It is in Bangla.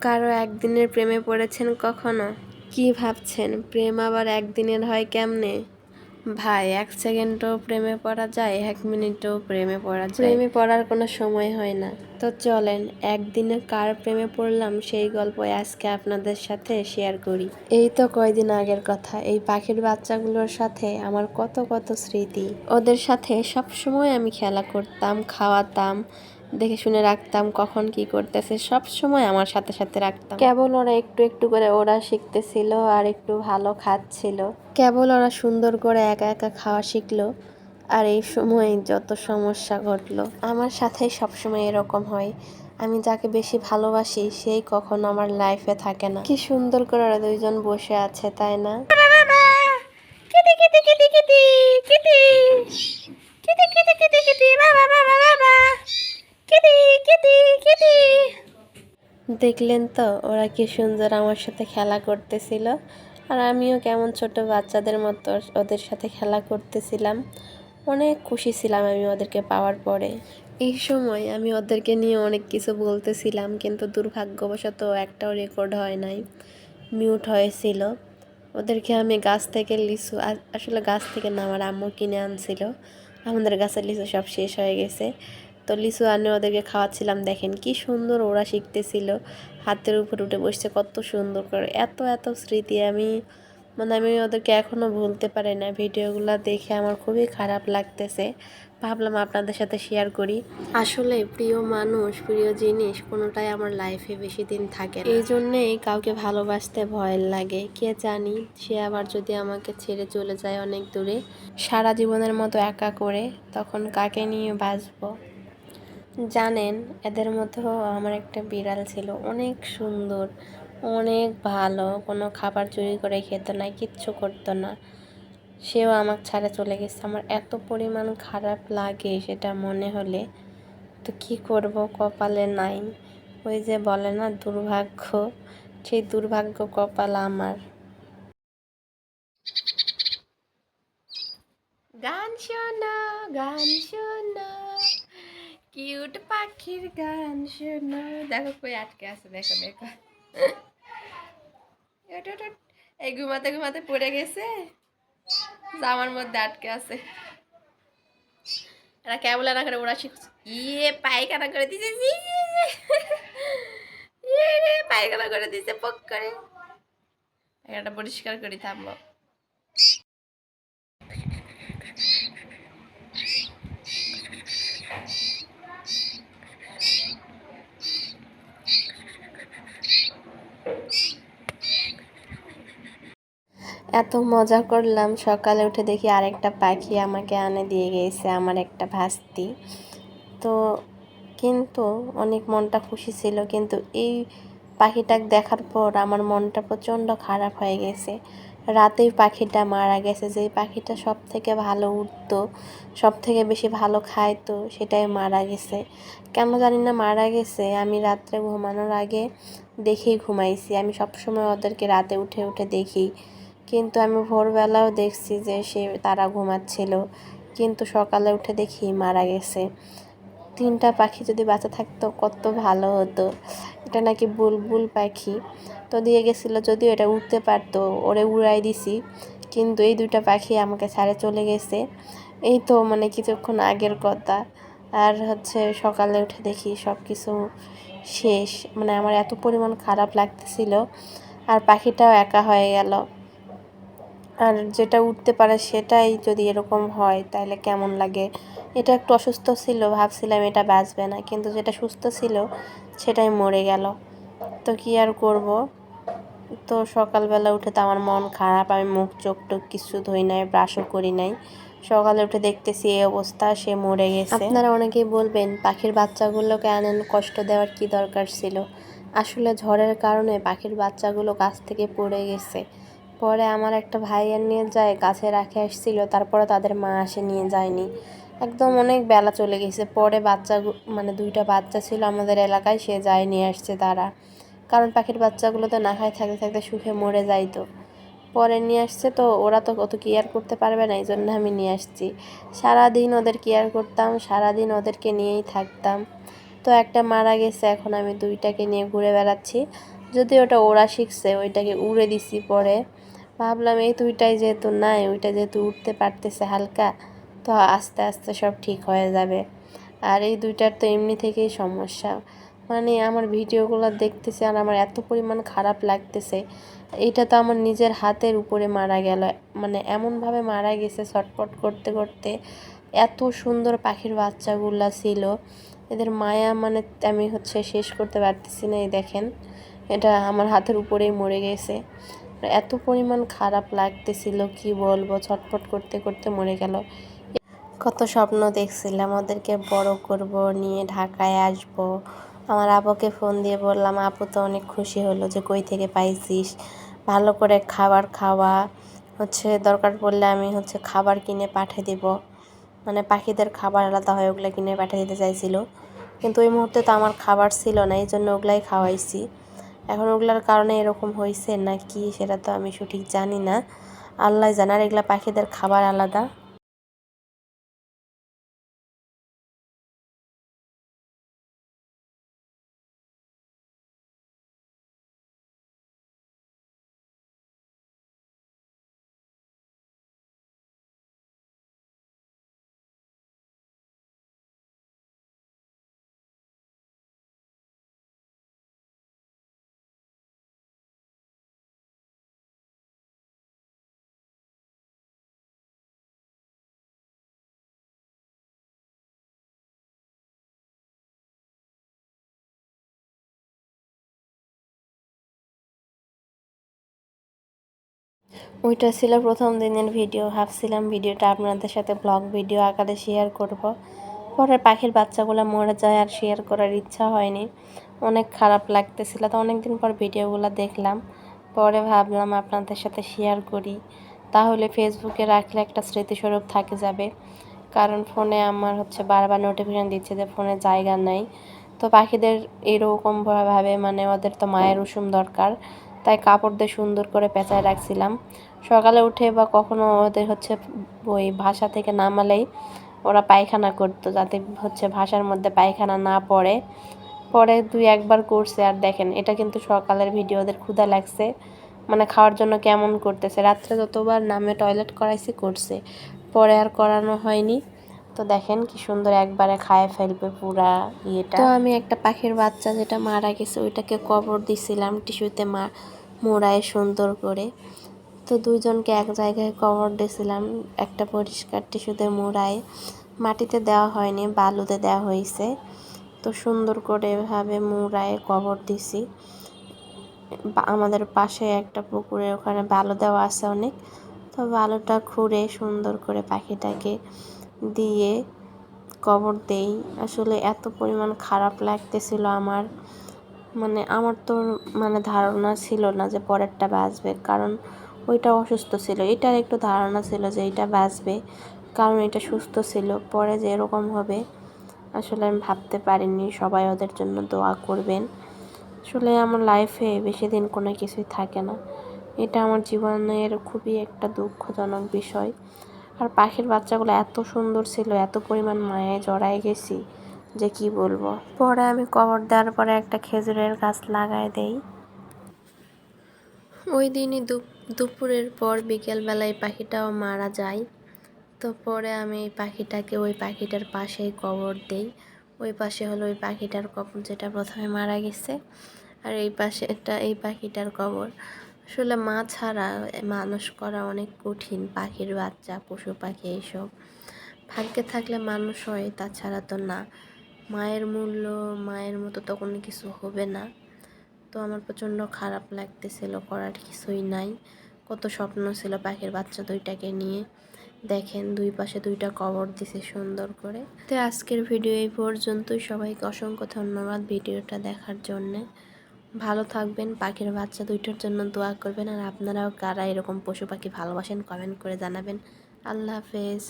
কারও একদিনের প্রেমে পড়েছেন কখনো? কি ভাবছেন? প্রেম আবার একদিনের হয় কেমনে? ভাই, এক সেকেন্ডও প্রেমে পড়া যায়, এক মিনিটও প্রেমে পড়া যায়। প্রেমে পড়ার কোনো সময় হয় না। তো চলেন, একদিনে কার প্রেমে পড়লাম সেই গল্প আজকে আপনাদের সাথে শেয়ার করি। এই তো কয়দিন আগের কথা, এই পাখির বাচ্চাগুলোর সাথে আমার কত কত স্মৃতি। ওদের সাথে সব সময় আমি খেলা করতাম, খাওয়াতাম দেখে শুনে রাখতাম কখন কি করতেছে সব সময় আমার সাথে সাথে রাখতাম। কেবল ওরা একটু একটু করে ওরা শিখতেছিল আর একটু ভালো খাচ্ছিল। কেবল ওরা সুন্দর করে একা একা খাওয়া শিখলো আর এই সময় যত সমস্যা ঘটলো। আমার সাথে সবসময় এরকম হয়। আমি যাকে বেশি ভালোবাসি সেই কখনো আমার লাইফে থাকে না। কি সুন্দর করে ওরা দুইজন বসে আছে তাই না? কিটি কিটি কিটি কিটি কিটি কিটি কিটি কিটি কিটি বাবা বাবা বাবা কিটি কিটি কিটি দেখলেন তো, ওরা কি সুন্দর আমার সাথে খেলা করতেছিল। আর আমিও কেমন ছোট বাচ্চাদের মতো ওদের সাথে খেলা করতেছিলাম। অনেক খুশি ছিলাম আমি ওদেরকে পাওয়ার পরে। এই সময় আমি ওদেরকে নিয়ে অনেক কিছু বলতেছিলাম, কিন্তু দুর্ভাগ্যবশত একটাও রেকর্ড হয় নাই। মিউট হয়েছিল। ওদেরকে আমি গাছ থেকে লিচু আসলে গাছ থেকে না, আমার আম্মু কিনে আনছিল। আমাদের গাছের লিচু সব শেষ হয়ে গেছে। তো লিচু আনে ওদেরকে খাওয়াচ্ছিলাম দেখেন কি সুন্দর ওরা শিখতেছিল। হাতের উপর উঠে বসছে কত সুন্দর করে এত এত স্মৃতি। আমি মানে আমি ওদেরকে এখনও ভুলতে পারি না ভিডিওগুলো দেখে আমার খুবই খারাপ লাগতেছে। ভাবলাম আপনাদের সাথে শেয়ার করি। আসলে প্রিয় মানুষ প্রিয় জিনিস কোনোটাই আমার লাইফে বেশি দিন থাকে এই জন্যেই কাউকে ভালোবাসতে ভয় লাগে। কে জানি সে আবার যদি আমাকে ছেড়ে চলে যায় অনেক দূরে সারা জীবনের মতো একা করে তখন কাকে নিয়ে বাঁচবো? জানেন, এদের মধ্যেও আমার একটা বিড়াল ছিল। অনেক সুন্দর, অনেক ভালো। কোনো খাবার চুরি করে খেত না, কিচ্ছু করতো না। সেও আমাকে ছাড়া চলে গেছে। আমার এত পরিমাণ খারাপ লাগে সেটা মনে হলে। তো কি করব কপালে নাই। ওই যে বলে না, দুর্ভাগ্য। সেই দুর্ভাগ্য কপাল আমার। গান শোনো গান শোনো। কিউট পাখির গান শোনো। দেখো কই আটকে আছে, দেখো দেখো। এই ঘুমাতে ঘুমাতে পড়ে গেছে। জামার মধ্যে আটকে আছে। এরা কেবল না করে ওরা শিখছে। ইয়ে পায়খানা করে দিছে। ইয়ে পায়খানা করে দিছে পক করে পায়খানাটা পরিষ্কার করে থামবো এত মজা করলাম। সকালে উঠে দেখি আরেকটা পাখি আমাকে আনে দিয়ে গিয়েছে আমার একটা ভাস্তি। তো কিন্তু অনেক মনটা খুশি ছিল, কিন্তু এই পাখিটাকে দেখার পর আমার মনটা প্রচণ্ড খারাপ হয়ে গেছে। রাতেই পাখিটা মারা গেছে, যেই পাখিটা সব থেকে ভালো উঠতো সব থেকে বেশি ভালো খাইতো, সেটাই মারা গেছে। কেন জানি না মারা গেছে, আমি রাত্রে ঘুমানোর আগে দেখেই ঘুমাইছি। আমি সবসময় ওদেরকে রাতে উঠে উঠে দেখি। কিন্তু আমি ভোরবেলাও দেখছি যে সে, তারা ঘুমাচ্ছিল। কিন্তু সকালে উঠে দেখি মারা গেছে। তিনটা পাখি যদি বাঁচা থাকতো, কত ভালো হতো। এটা নাকি বুলবুল পাখি। তো দিয়ে গেছিল, যদিও এটা উঠতে পারতো, ওরে উড়াই দিছি। কিন্তু এই দুইটা পাখি আমাকে ছাড়ে চলে গেছে। এই তো মানে কিছুক্ষণ আগের কথা। আর হচ্ছে সকালে উঠে দেখি সব কিছু শেষ। মানে আমার এত পরিমাণ খারাপ লাগতেছিল। আর পাখিটাও একা হয়ে গেল। আর যেটা উঠতে পারে সেটাই যদি এরকম হয়, তাহলে কেমন লাগে? এটা একটু অসুস্থ ছিল, ভাবছিলাম এটা বাঁচবে না, কিন্তু যেটা সুস্থ ছিল, সেটাই মরে গেল। তো কি আর করব? তো সকালবেলা উঠে তো আমার মন খারাপ, আমি মুখ চোখ টোক কিছু ধুই নাই ব্রাশও করি নাই। সকালে উঠে দেখতেছি এই অবস্থা, সে মরে গেছে। আপনারা অনেকেই বলবেন, পাখির বাচ্চাগুলোকে আনেন, কষ্ট দেওয়ার কি দরকার ছিল? আসলে ঝড়ের কারণে পাখির বাচ্চাগুলো গাছ থেকে পড়ে গেছে। পরে আমার একটা ভাইয়ের নিয়ে যায়, গাছে রাখে আসছিল, তারপরে তাদের মা আসে নিয়ে যায়নি। একদম অনেক বেলা চলে গেছে। পরে বাচ্চা মানে দুইটা বাচ্চা ছিল আমাদের এলাকায়, সে যায় নিয়ে আসছে তারা। কারণ পাখির বাচ্চাগুলো তো না খায়, থাকতে থাকতে সুখে মরে যাইতো পরে নিয়ে আসছে তো ওরা তো অত কেয়ার করতে পারবে না এই জন্য আমি নিয়ে আসছি। সারাদিন ওদের কেয়ার করতাম, সারাদিন ওদেরকে নিয়েই থাকতাম। তো একটা মারা গেছে, এখন আমি দুইটাকে নিয়ে ঘুরে বেড়াচ্ছি। যদি ওটা ওরা শিখছে, ওইটাকে উড়ে দিছি পরে। ভাবলাম, এই দুইটাই যেহেতু নাই, ওইটা যেহেতু উঠতে পারতেছে হালকা, তো আস্তে আস্তে সব ঠিক হয়ে যাবে। আর এই দুইটার তো এমনি থেকেই সমস্যা। মানে আমার ভিডিওগুলো দেখতেছে আর আমার এত পরিমাণ খারাপ লাগতেছে। এইটা তো আমার নিজের হাতের উপরে মারা গেল। মানে এমনভাবে মারা গেছে ছটপট করতে করতে। এত সুন্দর পাখির বাচ্চাগুলো ছিল। এদের মায়া মানে আমি হচ্ছে শেষ করতে পারতেছি না, এই দেখেন। এটা আমার হাতের উপরেই মরে গেছে। এত পরিমাণ খারাপ লাগতেছিল, কি বলব? ছটফট করতে করতে মরে গেল। কত স্বপ্ন দেখছিলাম ওদেরকে বড় করব, নিয়ে ঢাকায় আসব। আমার আপুকে ফোন দিয়ে বললাম, আপু তো অনেক খুশি হলো যে কই থেকে পাইছিস? ভালো করে খাবার খাওয়া। হচ্ছে দরকার পড়লে আমি হচ্ছে খাবার কিনে পাঠিয়ে দিব। মানে পাখিদের খাবার আলাদা হয়, ওগুলো কিনে পাঠিয়ে দিতে চাইছিল। কিন্তু ওই মুহূর্তে তো আমার খাবার ছিল না এই জন্য ওগুলাই খাওয়াইছি। এখন ওগুলার কারণে এরকম হয়েছে না কি সেটা তো আমি সঠিক জানি না। আল্লাহ জানার এগুলা পাখিদের খাবার আলাদা। ওইটা ছিল প্রথম দিনের ভিডিও। ভাবছিলাম ভিডিওটা আপনাদের সাথে ব্লগ ভিডিও আকারে শেয়ার করব। পরে পাখির বাচ্চাগুলো মরে যায় আর শেয়ার করার ইচ্ছা হয়নি। অনেক খারাপ লাগতেছিল। তো অনেকদিন পর ভিডিওগুলো দেখলাম। পরে ভাবলাম আপনাদের সাথে শেয়ার করি। তাহলে ফেসবুকে রাখলে একটা স্মৃতিস্বরূপ থাকে যাবে। কারণ ফোনে আমার হচ্ছে বারবার নোটিফিকেশান দিচ্ছে যে ফোনে জায়গা নাই। তো পাখিদের এরকমভাবে মানে ওদের তো মায়ের উষুম দরকার। তাই কাপড় দিয়ে সুন্দর করে পেঁচায় রাখছিলাম। সকালে উঠে বা কখনো ওদের হচ্ছে ওই ভাষা থেকে নামালেই ওরা পায়খানা করতো, যাতে হচ্ছে ভাষার মধ্যে পায়খানা না পড়ে। পরে দুই একবার করছে, আর দেখেন, এটা কিন্তু সকালের ভিডিও ওদের ক্ষুধা লাগছে। মানে খাওয়ার জন্য কেমন করতেছে? রাত্রে যতবার নামে টয়লেট করাইছি, করছে। পরে আর করানো হয়নি। তো দেখেন কি সুন্দর একবারে খায় ফেলবে পুরা ইয়েটা। তো আমি একটা পাখির বাচ্চা যেটা মারা গেছে, ওইটাকে কবর দিছিলাম টিস্যুতে মা, মোড়ায় সুন্দর করে। তো দুইজনকে এক জায়গায় কবর দিয়েছিলাম, একটা পরিষ্কার টিস্যুতে মোড়ায়। মাটিতে দেওয়া হয়নি, বালুতে দেওয়া হয়েছে। তো সুন্দর করে এভাবে মোড়ায় কবর দিছি আমাদের পাশে একটা পুকুরে ওখানে বালু দেওয়া আছে অনেক। তো বালুটা খুঁড়ে সুন্দর করে পাখিটাকে দিয়ে কবর দেই। আসলে এত পরিমাণ খারাপ লাগতেছিল আমার। মানে আমার তো মানে ধারণা ছিল না যে পরেরটা বাঁচবে কারণ ওইটা অসুস্থ ছিল। এটার একটু ধারণা ছিল যে এটা বাঁচবে, কারণ এটা সুস্থ ছিল। পরে যে এরকম হবে, আসলে আমি ভাবতে পারিনি। সবাই ওদের জন্য দোয়া করবেন। আসলে আমার লাইফে বেশি দিন কোনো কিছুই থাকে না। এটা আমার জীবনের খুবই একটা দুঃখজনক বিষয়। আর পাখির বাচ্চাগুলো এত সুন্দর ছিল, এত পরিমাণ মায়ায় জড়ায় গেছি, যে কি বলব। পরে আমি কবর দেওয়ার পরে একটা খেজুরের গাছ লাগাই দেই। ওই দিনই দুপুরের পর বিকেলবেলায় পাখিটাও মারা যায়। তো পরে আমি এই পাখিটাকে ওই পাখিটার পাশেই কবর দেই। ওই পাশে হলো ওই পাখিটার কবর যেটা প্রথমে মারা গেছে। আর এই পাশে একটা এই পাখিটার কবর। আসলে মা ছাড়া মানুষ করা অনেক কঠিন, পাখির বাচ্চা, পশু পাখি এইসব। ভাগ্যে থাকলে মানুষ হয়, তাছাড়া তো না। মায়ের মূল্য, মায়ের মতো তো কোনো কিছু হবে না। তো আমার প্রচণ্ড খারাপ লাগতেছিল, করার কিছুই নাই। কত স্বপ্ন ছিল পাখির বাচ্চা দুইটাকে নিয়ে। দেখেন দুই পাশে দুইটা কবর দিছে সুন্দর করে। তো আজকের ভিডিও এই পর্যন্তই। সবাইকে অসংখ্য ধন্যবাদ ভিডিওটা দেখার জন্যে। ভালো থাকবেন, পাখির বাচ্চা দুইটার জন্য দোয়া করবেন। আর আপনারাও কারা এরকম পশু পাখি ভালোবাসেন কমেন্ট করে জানাবেন। আল্লাহ হাফেজ।